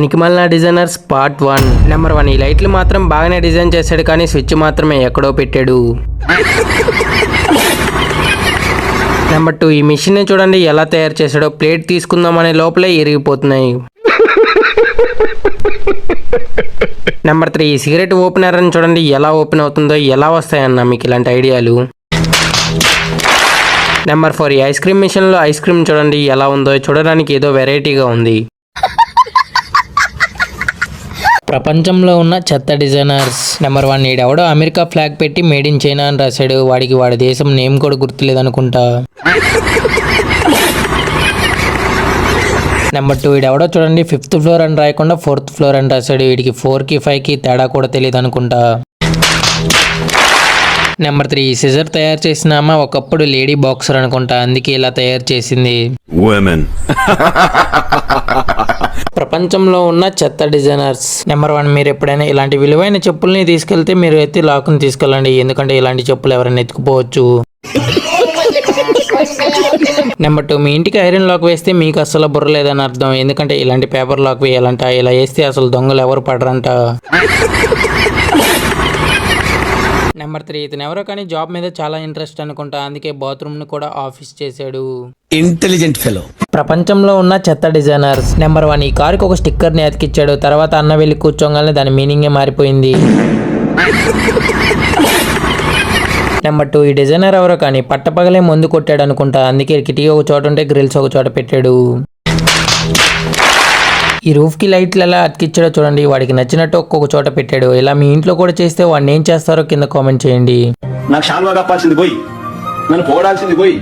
పనికిమాలిన designers part one. Number one ఈ లైట్లు మాత్రం బాగానే డిజైన్ చేశాడు కానీ స్విచ్ మాత్రమే ఎక్కడో పెట్టాడు. నెంబర్ టూ ఈ మిషన్ చూడండి ఎలా తయారు చేశాడో. ప్లేట్ తీసుకుందామనే లోపలే ఇరిగిపోతున్నాయి. నెంబర్ త్రీ ఈ సిగరెట్ ఓపెనర్ అని చూడండి ఎలా ఓపెన్ అవుతుందో ఎలా వస్తాయన్న మీకు ఇలాంటి ఐడియాలు. నెంబర్ ఫోర్ ఈ ఐస్ క్రీమ్ మిషన్లో ఐస్ క్రీమ్ చూడండి ఎలా ఉందో. చూడడానికి ఏదో వెరైటీగా ఉంది. ప్రపంచంలో ఉన్న చెత్త డిజైనర్స్ నెంబర్ వన్ ఈడెవడో అమెరికా ఫ్లాగ్ పెట్టి మేడ్ ఇన్ చైనా అని రాశాడు. వాడికి వాడి దేశం నేమ్ కూడా గుర్తులేదనుకుంటా. నెంబర్ టూ ఎవడో చూడండి ఫిఫ్త్ ఫ్లోర్ అని రాయకుండా ఫోర్త్ ఫ్లోర్ అని రాశాడు. వీడికి ఫోర్కి ఫైవ్కి తేడా కూడా తెలియదు అనుకుంటా నెంబర్ త్రీ సిజర్ తయారు చేసిన అమ్మ ఒకప్పుడు లేడీ బాక్సర్ అనుకుంటా అందుకే ఇలా తయారు చేసింది. ప్రపంచంలో ఉన్న చెత్త డిజైనర్స్. నెంబర్ వన్ మీరు ఎప్పుడైనా ఇలాంటి విలువైన చెప్పుల్ని తీసుకెళ్తే మీరు ఎత్తి లాక్కుని తీసుకెళ్ళండి ఎందుకంటే ఇలాంటి చెప్పులు ఎవరైనా ఎత్తుకుపోవచ్చు. నెంబర్ టూ మీ ఇంటికి ఐరన్ లాక్ వేస్తే మీకు అసలు బుర్ర లేదని అర్థం ఎందుకంటే ఇలాంటి పేపర్ లాక్ వేయాలంట ఇలా వేస్తే అసలు దొంగలు ఎవరు పడరంట. Number three. ఇతను ఎవరో కానీ జాబ్ మీద చాలా ఇంట్రెస్ట్ అనుకుంటా. అందుకే బాత్రూమ్ని కూడా ఆఫీస్ చేశాడు. ఇంటెలిజెంట్ ఫెలో ప్రపంచంలో ఉన్న చెత్త డిజైనర్స్. నెంబర్ వన్ ఈ కారుకి ఒక స్టిక్కర్ని అతికిచ్చాడు. తర్వాత అన్న వెళ్ళి కూర్చోగానే దాని మీనింగే మారిపోయింది. నెంబర్ టూ ఈ డిజైనర్ ఎవరో కానీ పట్టపగలే మందు కొట్టాడు అనుకుంటా. అందుకే కిటికీ ఒక చోట ఉంటే గ్రిల్స్ ఒక చోట పెట్టాడు. ఈ రూఫ్కి లైట్లు ఎలా అతికిచ్చాడో చూడండి. వాడికి నచ్చినట్టు ఒక్కొక్క చోట పెట్టాడు. ఇలా మీ ఇంట్లో కూడా చేస్తే వాడిని ఏం చేస్తారో కింద కామెంట్ చేయండి. నాకు షాల్వా కప్పాల్సింది పోయి నన్ను పోడాల్సింది పోయి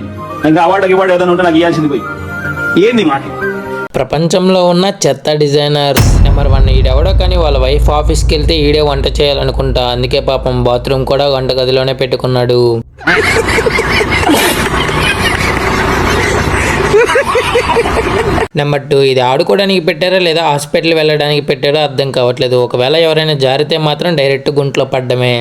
ఇంకా అవార్డు ఇవాడు ఏదైనా ఉంటే నాకు ఇవ్వాల్సింది పోయి. ఏంది మాట ప్రపంచంలో ఉన్న చెత్త డిజైనర్స్ నెంబర్ వన్ ఈడెవడో కానీ వాళ్ళ వైఫ్ ఆఫీస్కి వెళ్తే ఈడే వంట చేయాలనుకుంటా. అందుకే పాపం బాత్రూమ్ కూడా వంట గదిలోనే పెట్టుకున్నాడు. నెంబర్ టూ ఇది ఆడుకోవడానికి పెట్టారా లేదా హాస్పిటల్ వెళ్ళడానికి పెట్టారో అర్థం కావట్లేదు. ఒకవేళ ఎవరైనా జారితే మాత్రం డైరెక్ట్ గుంట్లో పడ్డమే.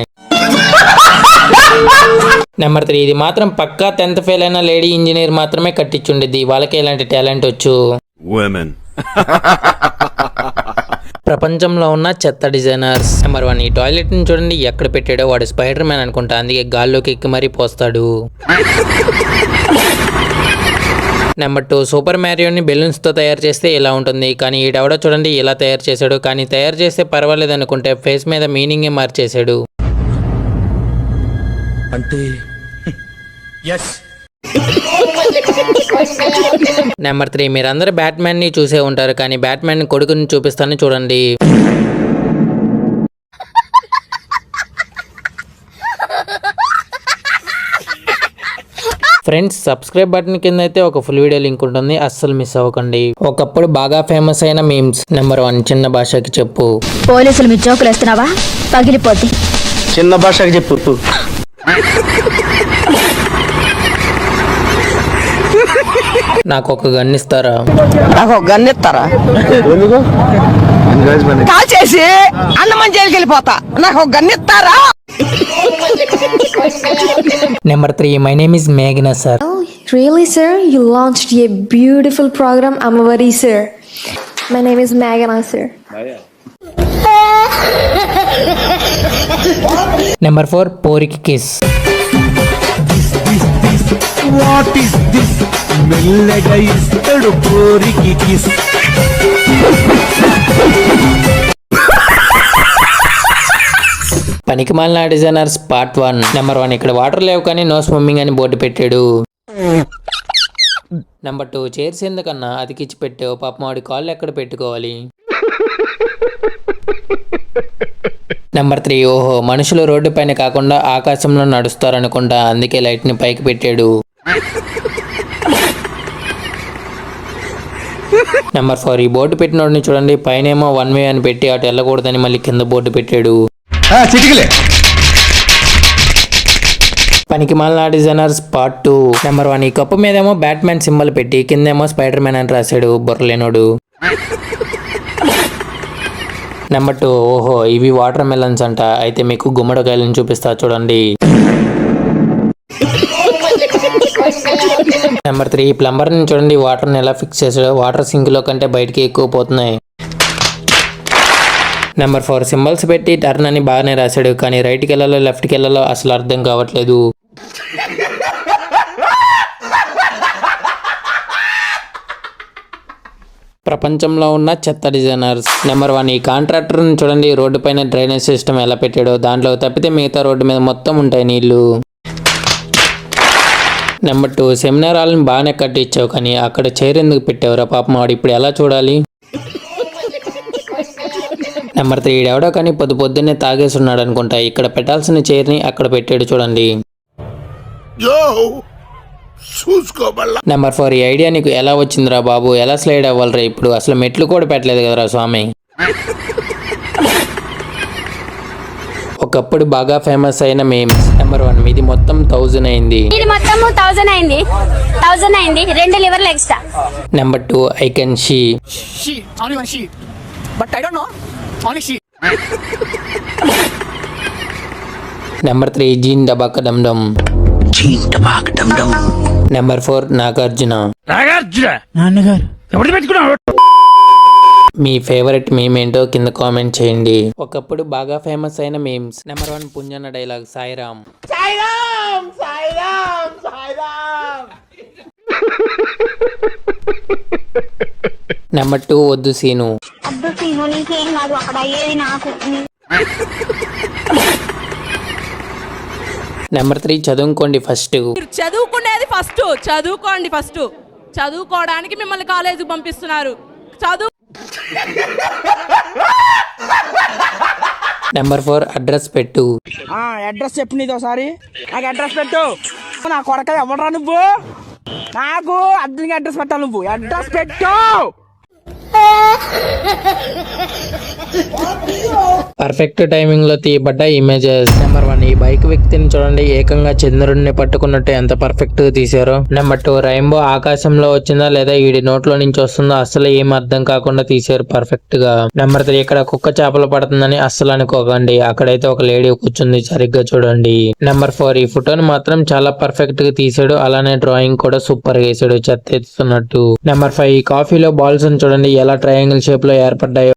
నెంబర్ త్రీ ఇది మాత్రం పక్కా టెన్త్ ఫెయిల్ అయిన లేడీ ఇంజనీర్ మాత్రమే కట్టించుండిద్ది వాళ్ళకే ఇలాంటి టాలెంట్ వచ్చు. ప్రపంచంలో ఉన్న చెత్త డిజైనర్స్. నెంబర్ వన్ ఈ టాయిలెట్ని చూడండి ఎక్కడ పెట్టాడో వాడు స్పైడర్ మ్యాన్ అనుకుంటా. అందుకే గాల్లోకి ఎక్కి మరీ పోస్తాడు. నెంబర్ టూ సూపర్ మ్యారియోని బెలూన్స్తో తయారు చేస్తే ఇలా ఉంటుంది? కానీ ఈడెవడో చూడండి ఇలా తయారు చేశాడు? కానీ తయారు చేస్తే పర్వాలేదు అనుకుంటే ఫేస్ మీద మీనింగే మార్చేశాడు. అంటే ఎస్ నెంబర్ త్రీ మీరందరూ బ్యాట్మ్యాన్ని చూసే ఉంటారు కానీ బ్యాట్మ్యాన్ కొడుకుని చూపిస్తాను చూడండి. ఫ్రెండ్స్ సబ్స్క్రైబ్ బటన్ కింద అయితే ఒక ఫుల్ వీడియో లింక్ ఉంటుంది. అస్సలు మిస్ అవ్వకండి. ఒకప్పుడు బాగా ఫేమస్ అయిన మీమ్స్. నెంబర్ వన్ చిన్న భాషకి చెప్పు. పోలీసులు మీ జోకులు వేస్తున్నావా? పగిలిపోద్ది. చిన్న భాషకి చెప్పు. నాకు ఒక గన్ ఇస్తారా? నాకు ఒక గన్ ఇస్తారా కాల్ చేసి అన్నమని జైలుకి వెళ్ళిపోతా నాకు ఒక గన్ ఇస్తారా? Number three my name is మేఘనా sir Oh, really, sir? You launched a beautiful program, Amavari, sir. My name is Meghana, sir. Number four పోరికి kiss what is this మెల్లగా ఇస్తాడు పోరికి కిస్ పనికిమాలిన designers part one. Number one ఇక్కడ water లేవు కానీ no swimming అని board పెట్టాడు. Number two chairs ఎందుకన్నా? అతికిచ్చి పెట్టావు. పాపం వాడి కాళ్ళు ఎక్కడ పెట్టుకోవాలి? నెంబర్ త్రీ ఓహో మనుషులు రోడ్డు పైన కాకుండా ఆకాశంలో నడుస్తారనుకుంటా. అందుకే లైట్ని పైకి పెట్టాడు. నెంబర్ ఫోర్ ఈ బోర్డు పెట్టినోడిని చూడండి. పైనేమో వన్ వే అని పెట్టి అటు వెళ్ళకూడదని మళ్ళీ కింద బోర్డు పెట్టాడు. చిటికలే. పనికి మాలిన designers part two number one ఈ కప్పు మీదేమో బ్యాట్మెన్ సింబల్ పెట్టి కిందేమో స్పైడర్ మ్యాన్ అని రాశాడు బుర్రలేనోడు. నెంబర్ టూ ఓహో ఇవి వాటర్ మెలన్స్ అంట. అయితే మీకు గుమ్మడికాయలను చూపిస్తా చూడండి. నెంబర్ త్రీ ప్లంబర్ని చూడండి వాటర్ని ఎలా ఫిక్స్ చేసాడో వాటర్ సింక్లో కంటే బయటికి ఎక్కువ పోతున్నాయి. నెంబర్ ఫోర్ సింబల్స్ పెట్టి టర్న్ అని బాగానే రాశాడు కానీ రైట్కి వెళ్ళాలో లెఫ్ట్కి వెళ్ళాలో అసలు అర్థం కావట్లేదు. ప్రపంచంలో ఉన్న చెత్త డిజైనర్స్ నెంబర్ వన్ ఈ కాంట్రాక్టర్ని చూడండి రోడ్డు పైన డ్రైనేజ్ సిస్టమ్ ఎలా పెట్టాడో దాంట్లో తప్పితే మిగతా రోడ్డు మీద మొత్తం ఉంటాయి నీళ్ళు. నెంబర్ టూ సెమినార్ హాల్ని బాగానే కట్టించావు కానీ అక్కడ చైర్ ఎందుకు పెట్టావురా? పాపం వాడు ఇప్పుడు ఎలా చూడాలి? నెంబర్ త్రీ ఎవడో కానీ పొద్దు పొద్దున్నే తాగేసి ఉన్నాడు అనుకుంటా. ఇక్కడ పెట్టాల్సిన చైర్ని అక్కడ పెట్టాడు చూడండి. నెంబర్ ఫోర్ ఈ ఐడియా నీకు ఎలా వచ్చిందిరా బాబు? ఎలా స్లైడ్ అవ్వాలిరా ఇప్పుడు? అసలు మెట్లు కూడా పెట్టలేదు కదరా స్వామి. ఒకప్పుడు బాగా ఫేమస్ అయిన మేమ్స్. నెంబర్ వన్ ఇది మొత్తం థౌజండ్ అయింది. ఇది మొత్తం థౌజండ్ అయింది. థౌజండ్ అయింది. రెండు లివర్లు extra. Number two I can she. Sheet, only one sheet. Number three gene డబాక డమ్ డమ్ నెంబర్ ఫోర్ నాగార్జున మీ ఫేవరెట్ మీమ్ ఏంటో కింద కామెంట్ చేయండి. ఒకప్పుడు బాగా ఫేమస్ అయిన మీమ్స్ నెంబర్ వన్ పుంజన్న డైలాగ్ సాయిరామ్ నెంబర్ టూ వద్దు సీను. సీను నీకేం కాదు అక్కడ అయ్యేది నాకు. నెంబర్ త్రీ చదువుకోండి ఫస్ట్. మీరు చదువుకునేది ఫస్ట్ చదువుకోండి ఫస్ట్. చదువుకోవడానికి మిమ్మల్ని కాలేజీకి పంపిస్తున్నారు. చదువు నెంబర్ ఫోర్ అడ్రస్ పెట్టు. అడ్రస్ చెప్పు నీది ఒకసారి. నాకు అడ్రస్ పెట్టు. నా కొడక ఎవడరా నువ్వు? నాకు అడ్రస్ పెట్టాలి నువ్వు. అడ్రస్ పెట్టు. పర్ఫెక్ట్ టైమింగ్లో తీయబడ్డ ఇమేజెస్ నెంబర్ వన్ ఈ బైక్ వ్యక్తిని చూడండి. ఏకంగా చంద్రుడిని పట్టుకున్నట్టు ఎంత పర్ఫెక్ట్గా తీశారో. నెంబర్ టూ రైంబో ఆకాశంలో వచ్చిందా లేదా వీడి నోట్లో నుంచి వస్తుందో అసలు ఏం అర్థం కాకుండా తీశారు పర్ఫెక్ట్గా. నెంబర్ త్రీ ఇక్కడ కుక్క చేపలు పడుతుందని అస్సలు అనుకోకండి. అక్కడైతే ఒక లేడీ కూర్చుంది సరిగ్గా చూడండి. నెంబర్ ఫోర్ ఈ ఫోటోని మాత్రం చాలా పర్ఫెక్ట్గా తీసాడు అలానే డ్రాయింగ్ కూడా సూపర్గా వేసాడు చెత్త ఎత్తుతున్నట్టు. నెంబర్ ఫైవ్ ఈ కాఫీలో బాల్స్ చూడండి. ఎలా ట్రయాంగిల్ షేప్లో ఏర్పడ్డాయో